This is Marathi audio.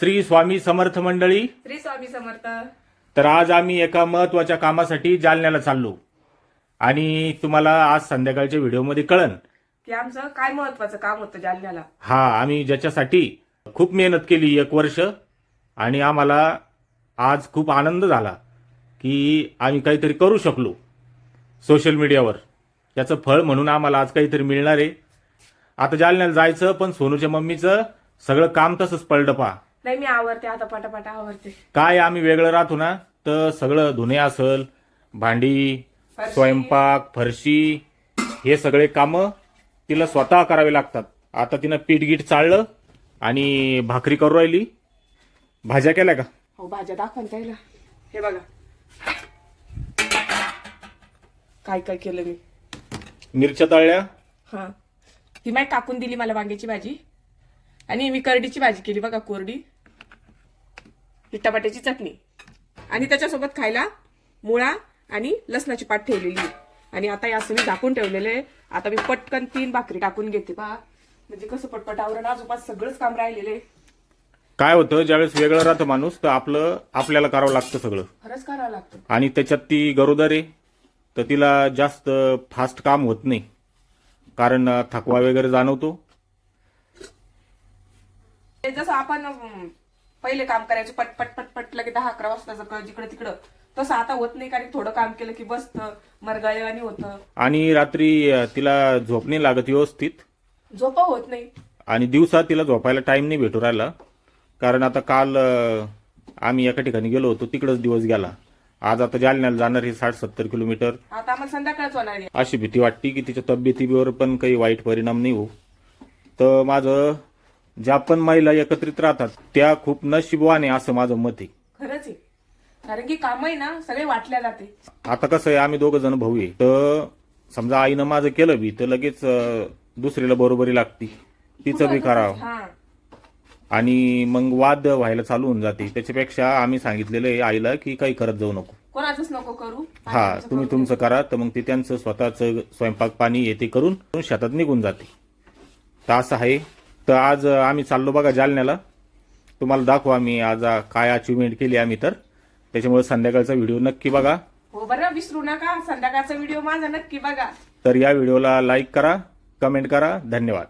श्री स्वामी समर्थ मंडळी श्री स्वामी समर्थ. तर आज आम्ही एका महत्त्वाच्या कामासाठी जालन्याला चाललो. आणि तुम्हाला आज संध्याकाळच्या व्हिडिओमध्ये कळन. की आमचं काय महत्वाचं काम होतं जालन्याला? हा आम्ही ज्याच्यासाठी खूप मेहनत केली एक वर्ष आणि आम्हाला आज खूप आनंद झाला की आम्ही काहीतरी करू शकलो सोशल मीडियावर. त्याचं फळ म्हणून आम्हाला आज काहीतरी मिळणार आहे. आता जालन्याला जायचं पण सोनूच्या मम्मीचं सगळं काम तसंच पडलं पहा. नाही मी आवरते आता पटापटा आवरते. काय आम्ही वेगळं राहतो ना? तर सगळं धुणे असल भांडी फरशी. स्वयंपाक फरशी हे सगळे कामं तिला स्वतः करावे लागतात. आता तिनं पीठ गीठ चाळलं आणि भाकरी करू राहिली. भाज्या केल्या का? हो भाज्या दाखवा ना त्याला. हे बघा. काय काय केलं मी? मिरच्या तळल्या. हा. ही माय टाकून दिली मला वांग्याची भाजी. आणि मी करडीची भाजी केली बघा कोरडी. ही टमाट्याची चटणी. आणि त्याच्यासोबत खायला मुळा आणि लसणाची पाट ठेवलेली. आणि आता असं मी झाकून ठेवलेलं आता मी पटकन तीन भाकरी टाकून घेते पहा. म्हणजे कसं पटपट आवरण आजोबाज सगळंच काम राहिलेलं आहे. काय होतं ज्यावेळेस वेगळं राहतं माणूस तर आपलं आपल्याला करावं लागतं सगळं. खरंच करावं लागतं. आणि त्याच्यात ती गरोदर आहे तर तिला जास्त फास्ट काम होत नाही. कारण थकवा वगैरे जाणवतो. ते जसं आपण पहिले काम करायचो पट पट पट पट लगे दहा अकरा वाजता जर जिकडं तिकडं. तसं आता होत नाही कारण थोडं काम केलं की बसतं मरगळ्यावानी होतं. आणि रात्री तिला झोप नाही लागत व्यवस्थित? झोपा होत नाही. आणि दिवसा तिला झोपायला टाइम नाही भेटू राहिला. कारण आता काल आम्ही एका ठिकाणी गेलो होतो तिकडंच दिवस गेला. आज आता जालन्याला जाणार हे साठ सत्तर किलोमीटर. आता आम्हाला संध्याकाळच होणार आहे. अशी भीती वाटते की तिच्या तब्येतीवर पण काही वाईट परिणाम नाही हो तर माझं ज्या पण महिला एकत्रित राहतात त्या खूप नशिबवान आहे असं माझं मत आहे. खरंच आहे. कारण की काम आहे ना सगळे वाटल्या जाते. आता कसं आहे आम्ही दोघं जण भाऊ आहे. तर समजा आईनं माझं केलं बी तर लगेच अ, दुसरीला बरोबरी लागती. तिचं बी करावं. हा. आणि मग वाद व्हायला चालू होऊन जाते. त्याच्यापेक्षा आम्ही सांगितलेलं आहे आईला की काही करत जाऊ नको. कोणाचंच नको करू. हा तुम्ही तुमचं करा तर मग ते त्यांचं स्वतःचं स्वयंपाक पाणी येते करून शेतात निघून जाते. तर असं आहे. तर आज आम्ही चाललो बघा जालन्याला. तुम्हाला दाखवू आम्ही आज काय अचिव्हमेंट केली आम्ही तर. त्याच्यामुळे संध्याकाळचा व्हिडिओ नक्की बघा. हो बरं विसरू नका. संध्याकाळचा व्हिडिओ माझा नक्की बघा. तर या व्हिडिओला लाईक करा कमेंट करा. धन्यवाद.